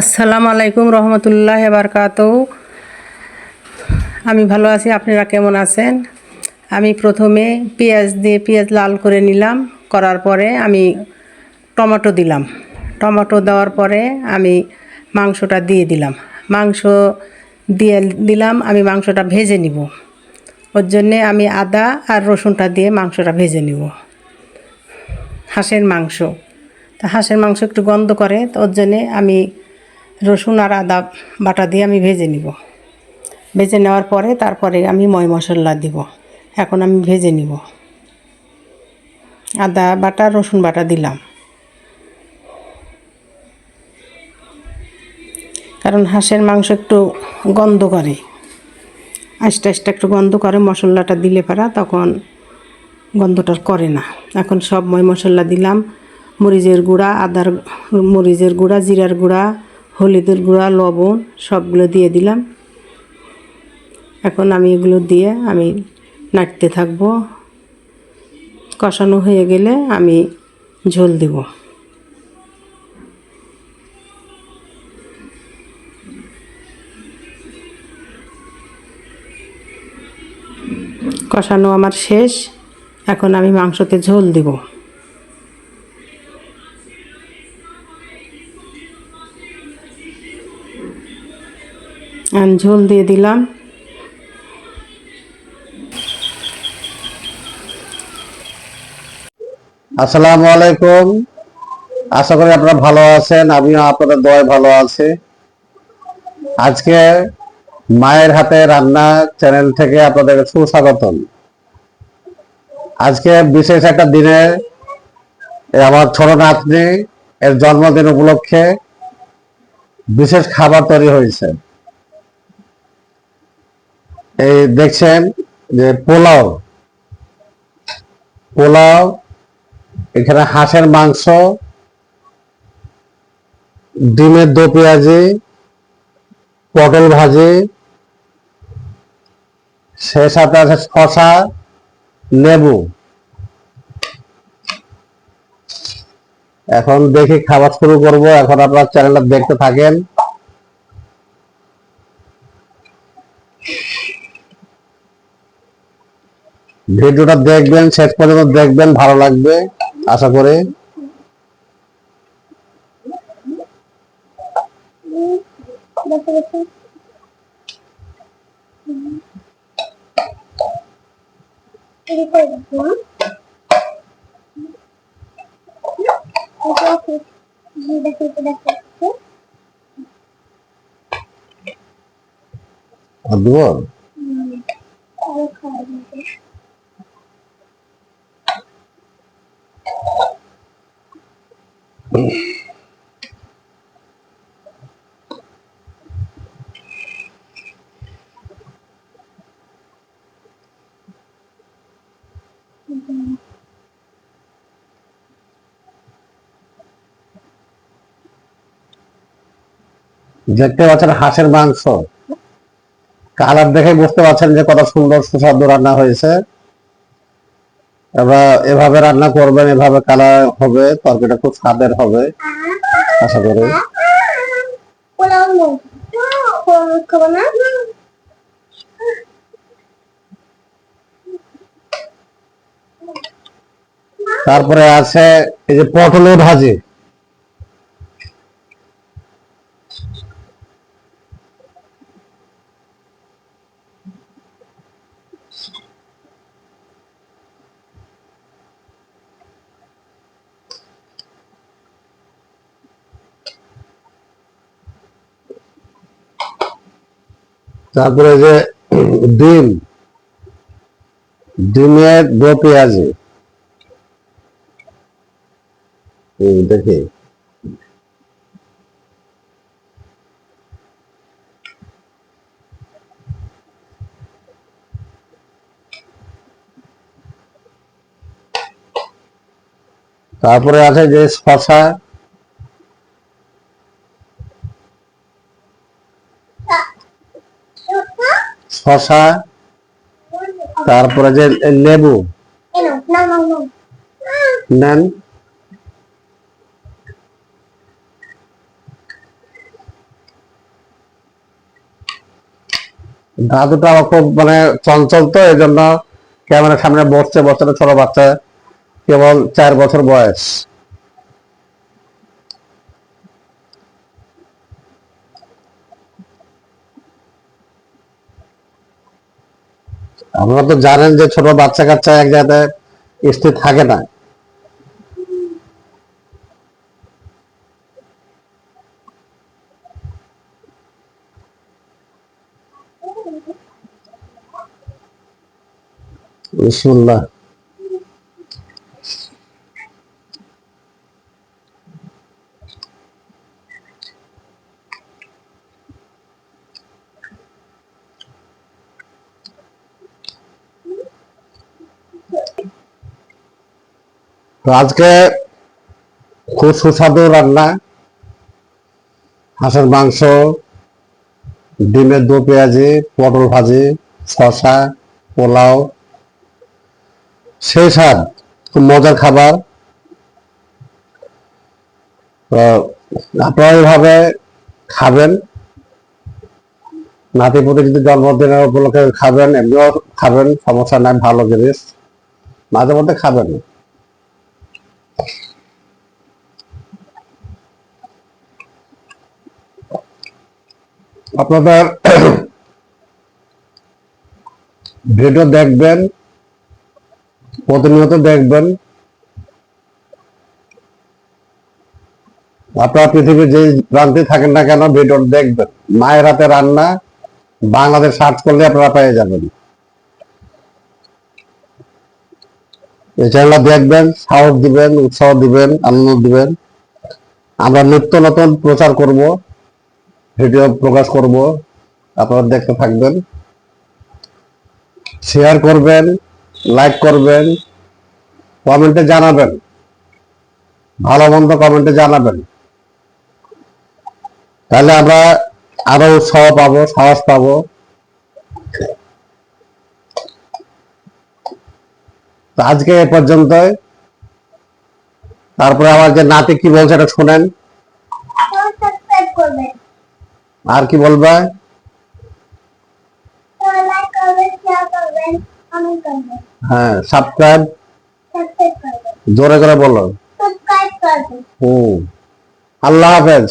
আসসালামু আলাইকুম রহমতুল্লাহ বারকাত। আমি ভালো আছি, আপনারা কেমন আছেন? আমি প্রথমে পেঁয়াজ দিয়ে পেঁয়াজ লাল করে নিলাম, করার পরে আমি টমেটো দিলাম। টমেটো দেওয়ার পরে আমি মাংসটা দিয়ে দিলাম। মাংস দিয়ে দিলাম, আমি মাংসটা ভেজে নিব। ওর জন্যে আমি আদা আর রসুনটা দিয়ে মাংসটা ভেজে নিব। হাঁসের মাংস। তা হাঁসের মাংস একটু গন্ধ করে, তো ওর জন্যে আমি রসুন আর আদা বাটা দিয়ে আমি ভেজে নিব। ভেজে নেওয়ার পরে তারপরে আমি ময় মশলা দিব। এখন আমি ভেজে নিব। আদা বাটা, রসুন বাটা দিলাম। কারণ হাঁসের মাংস একটু গন্ধ করে। আস্তে আস্তে একটু গন্ধ করে, মশলাটা দিলে পারা তখন গন্ধটা করে না। এখন সব ময় মশলা দিলাম। মরিচের গুঁড়া, আদার মরিচের গুঁড়া, জিরার গুঁড়া হলুদের গুঁড়া, লবণ সবগুলো দিয়ে দিলাম। এখন আমি এগুলো দিয়ে আমি নাড়তে থাকব। কষানো হয়ে গেলে আমি ঝোল দেব। কষানো আমার শেষ। এখন আমি মাংসতে ঝোল দেব। ঝোল দিয়ে দিলাম। আসসালামু আলাইকুম। আশা করি আপনারা ভালো আছেন, আমিও আপনাদের দয় ভালো আছি। আজকে মায়ের হাতে রান্না চ্যানেল থেকে আপনাদের সুস্বাগতম। আজকে বিশেষ একটা দিনে আমার ছোট নাতনি এর জন্মদিন উপলক্ষে বিশেষ খাবার তৈরি হয়েছে। এই দেখছেন যে পোলাও। পোলাও, এখানে হাঁসের মাংস, ডিমের দো পেঁয়াজি, পটল ভাজি, সে সাথে আছে শশা লেবু। এখন দেখি খাবার শুরু করব। এখন আপনার চ্যানেলটা দেখতে থাকেন। ভিডিওটা দেখবেন শেষ পর্যন্ত দেখবেন ভালো লাগবে আশা করে। আর দেবো? দেখতে পাচ্ছেন হাঁসের মাংস। কালার দেখে বুঝতে পারছেন যে কত সুন্দর সুস্বাদু রান্না হয়েছে। এবার এভাবে রান্না করবেন, এভাবে কালার হবে, তরকারিটা খুব স্বাদের হবে। আশা করি। তারপরে আছে এই যে পটলের ভাজি। তারপরে যে ডিম ডিমের দো পেঁয়াজি। দেখি। তারপরে আছে যে শশা শশা তারপরে যে লেবু। নেন। দাদুটা খুব মানে চঞ্চল তো এই জন্য ক্যামেরার সামনে বসছে বসছে ছোট বাচ্চা, কেবল চার বছর বয়স। আপনারা তো জানেন যে ছোট বাচ্চা কাচ্চা এক জায়গায় স্থির থাকে না। বিসমুল্লাহ। তো আজকে খুব সুস্বাদু রান্না। হাঁসের মাংস, ডিমের দু পেঁয়াজি, পটল ভাজি, শসা, পোলাও। সেই স্বাদ মজার খাবার। আপনারা এইভাবে খাবেন। নাতিপুতি যদি জন্মদিনের উপলক্ষে খাবেন, এমনিও খাবেন, সমস্যা নাই, ভালো জিনিস। মাঝে মধ্যে খাবেন আপনাদের ভিডিও দেখবেন, প্রতিনিয়ত দেখবেন। আপনারা পৃথিবীর যে প্রান্তে থাকেন না কেন ভিডিও দেখবেন। মায়ের হাতে রান্না, বাংলাদেশ সার্চ করলে আপনারা পেয়ে যাবেন। এই চ্যানেলটা দেখবেন, সাহস দিবেন, উৎসাহ দিবেন, আনন্দ দিবেন। আমরা নিত্য নতুন প্রচার করব। ভিডিও প্রকাশ করব, আপনারা দেখতে থাকবেন। শেয়ার করবেন লাইক করবেন কমেন্টে জানাবেন। ভালো মন্দ কমেন্টে জানাবেন। তাহলে আমরা আরও উৎসাহ পাবো, সাহস পাবো। আজকে এ পর্যন্ত তারপরে আমার যে নাতি কি বলছে এটা শোনেন। সাবস্ক্রাইব করবেন। আর কি বলবে? লাইক করবেন শেয়ার করবেন কমেন্ট করবেন হ্যাঁ সাবস্ক্রাইব সাবস্ক্রাইব করবেন জোরে করে বলো। সাবস্ক্রাইব করবেন হুম। আল্লাহ হাফেজ।